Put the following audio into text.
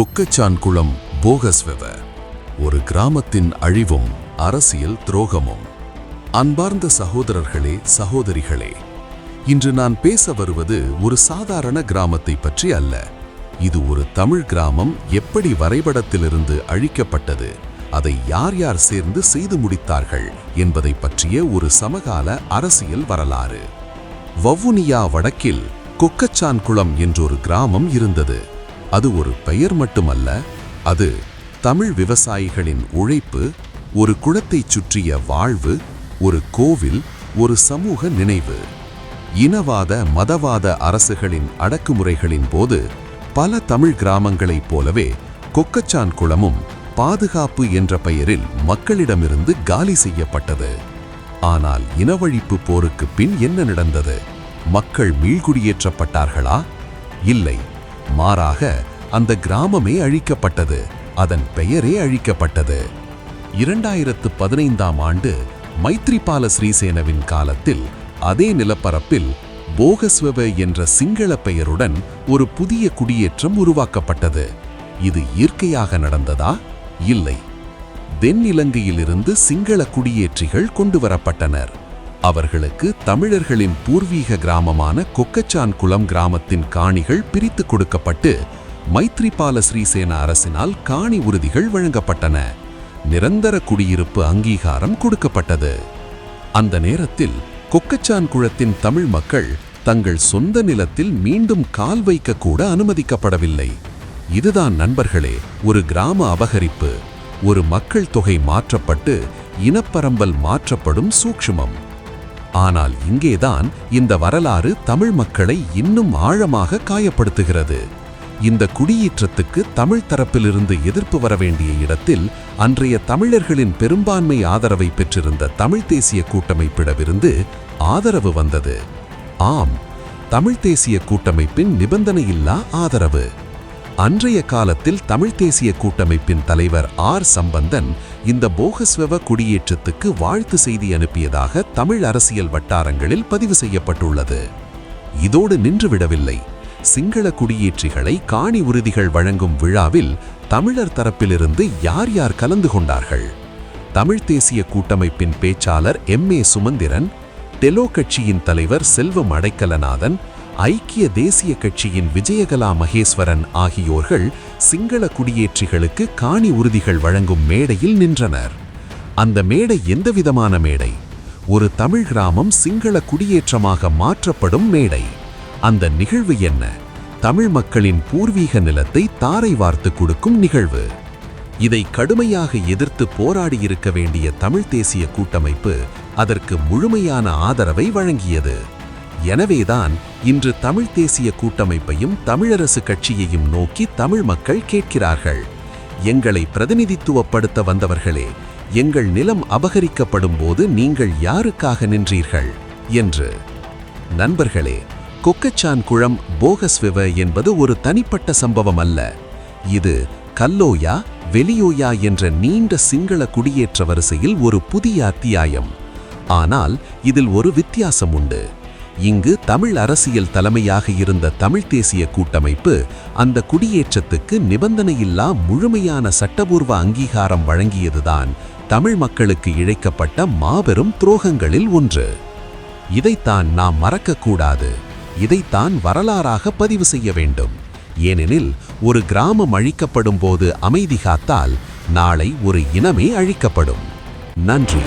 குக்கச்சான்குளம் போகஸ்வெவ ஒரு கிராமத்தின் அழிவும் அரசியல் துரோகமும். அன்பார்ந்த சகோதரர்களே சகோதரிகளே இன்று நான் பேச வருவது ஒரு சாதாரண கிராமத்தை பற்றி அல்ல. இது ஒரு தமிழ் கிராமம் எப்படி வரைபடத்திலிருந்து அழிக்கப்பட்டது அதை யார் யார் சேர்ந்து செய்து முடித்தார்கள் என்பதை பற்றிய ஒரு சமகால அரசியல் வரலாறு. வவுனியா வடக்கில் கொக்கச்சான்குளம் என்றொரு கிராமம் இருந்தது. அது ஒரு பெயர் மட்டுமல்ல அது தமிழ் விவசாயிகளின் உழைப்பு ஒரு குளத்தைச் சுற்றிய வாழ்வு ஒரு கோவில் ஒரு சமூக நினைவு. இனவாத மதவாத அரசுகளின் அடக்குமுறைகளின் போது பல தமிழ் கிராமங்களைப் போலவே கொக்கச்சான் குளமும் பாதுகாப்பு என்ற பெயரில் மக்களிடமிருந்து காலி செய்யப்பட்டது. ஆனால் இனவழிப்பு போருக்கு பின் என்ன நடந்தது? மக்கள் மீள்குடியேற்றப்பட்டார்களா? இல்லை. மாறாக அந்த கிராமமே அழிக்கப்பட்டது. அதன் பெயரே அழிக்கப்பட்டது. இரண்டாயிரத்து பதினைந்தாம் ஆண்டு மைத்ரிபால ஸ்ரீசேனவின் காலத்தில் அதே நிலப்பரப்பில் போகஸ்வவ என்ற சிங்கள பெயருடன் ஒரு புதிய குடியேற்றம் உருவாக்கப்பட்டது. இது இயற்கையாக நடந்ததா? இல்லை. தென்னிலங்கையிலிருந்து சிங்கள குடியேற்றிகள் கொண்டு வரப்பட்டனர் அவர்களுக்கு தமிழர்களின் பூர்வீக கிராமமான கொக்கச்சான் குளம் கிராமத்தின் காணிகள் பிரித்து கொடுக்கப்பட்டு மைத்ரிபால ஸ்ரீசேன அரசினால் காணி உறுதிகள் வழங்கப்பட்டன. நிரந்தர குடியிருப்பு அங்கீகாரம் கொடுக்கப்பட்டது. அந்த நேரத்தில் கொக்கச்சான் குளத்தின் தமிழ் மக்கள் தங்கள் சொந்த நிலத்தில் மீண்டும் கால் வைக்க கூட அனுமதிக்கப்படவில்லை. இதுதான் நண்பர்களே ஒரு கிராம அபகரிப்பு. ஒரு மக்கள் தொகை மாற்றப்பட்டு இனப்பரம்பல் மாற்றப்படும் சூக்ஷ்மம். ஆனால் இங்கேதான் இந்த வரலாறு தமிழ் மக்களை இன்னும் ஆழமாக காயப்படுத்துகிறது. இந்த குடியேற்றத்துக்கு தமிழ் தரப்பிலிருந்து எதிர்ப்பு வர வேண்டிய இடத்தில் அன்றைய தமிழர்களின் பெரும்பான்மை ஆதரவை பெற்றிருந்த தமிழ் தேசிய கூட்டமைப்பிடமிருந்து ஆதரவு வந்தது. ஆம் தமிழ் தேசிய கூட்டமைப்பின் நிபந்தனையில்லா ஆதரவு. அன்றைய காலத்தில் தமிழ் தேசிய கூட்டமைப்பின் தலைவர் ஆர். சம்பந்தன் இந்த போகஸ்வெவ குடியேற்றத்துக்கு வாழ்த்து செய்தி அனுப்பியதாக தமிழ் அரசியல் வட்டாரங்களில் பதிவு செய்யப்பட்டுள்ளது. இதோடு நின்றுவிடவில்லை. சிங்கள குடியேற்றிகளை காணி உறுதிகள் வழங்கும் விழாவில் தமிழர் தரப்பிலிருந்து யார் யார் கலந்து கொண்டார்கள்? தமிழ் தேசிய கூட்டமைப்பின் பேச்சாளர் எம். ஏ. சுமந்திரன் டெலோ கட்சியின் தலைவர் செல்வம் அடைக்கலநாதன் ஐக்கிய தேசிய கட்சியின் விஜயகலா மகேஸ்வரன் ஆகியோர்கள் சிங்கள குடியேற்றிகளுக்கு காணி உறுதிகள் வழங்கும் மேடையில் நின்றனர். அந்த மேடை எந்தவிதமான மேடை? ஒரு தமிழ் கிராமம் சிங்கள குடியேற்றமாக மாற்றப்படும் மேடை. அந்த நிகழ்வு என்ன? தமிழ் மக்களின் பூர்வீக நிலத்தை தாரை வார்த்து கொடுக்கும் நிகழ்வு. இதை கடுமையாக எதிர்த்து போராடியிருக்க வேண்டிய தமிழ் தேசிய கூட்டமைப்பு அதற்கு முழுமையான ஆதரவை வழங்கியது. எனவேதான் இன்று தமிழ் தேசிய கூட்டமைப்பையும் தமிழரசு கட்சியையும் நோக்கி தமிழ் மக்கள் கேட்கிறார்கள். எங்களை பிரதிநிதித்துவப்படுத்த வந்தவர்களே எங்கள் நிலம் அபகரிக்கப்படும் போது நீங்கள் யாருக்காக நின்றீர்கள்? என்று. நண்பர்களே கொக்கச்சான் குளம் போகஸ்விவ என்பது ஒரு தனிப்பட்ட சம்பவம் அல்ல. இது கல்லோயா வெளியோயா என்ற நீண்ட சிங்கள குடியேற்ற வரிசையில் ஒரு புதிய அத்தியாயம். ஆனால் இதில் ஒரு வித்தியாசம் உண்டு. இங்கு தமிழ் அரசியல் தலைமையாக இருந்த தமிழ் தேசிய கூட்டமைப்பு அந்த குடியேற்றத்துக்கு நிபந்தனையில்லா முழுமையான சட்டபூர்வ அங்கீகாரம் வழங்கியதுதான் தமிழ் மக்களுக்கு இழைக்கப்பட்ட மாபெரும் துரோகங்களில் ஒன்று. இதைத்தான் நாம் மறக்கக்கூடாது. இதைத்தான் வரலாறாக பதிவு செய்ய வேண்டும். ஏனெனில் ஒரு கிராமம் அழிக்கப்படும் போது அமைதி காத்தால் நாளை ஒரு இனமே அழிக்கப்படும். நன்றி.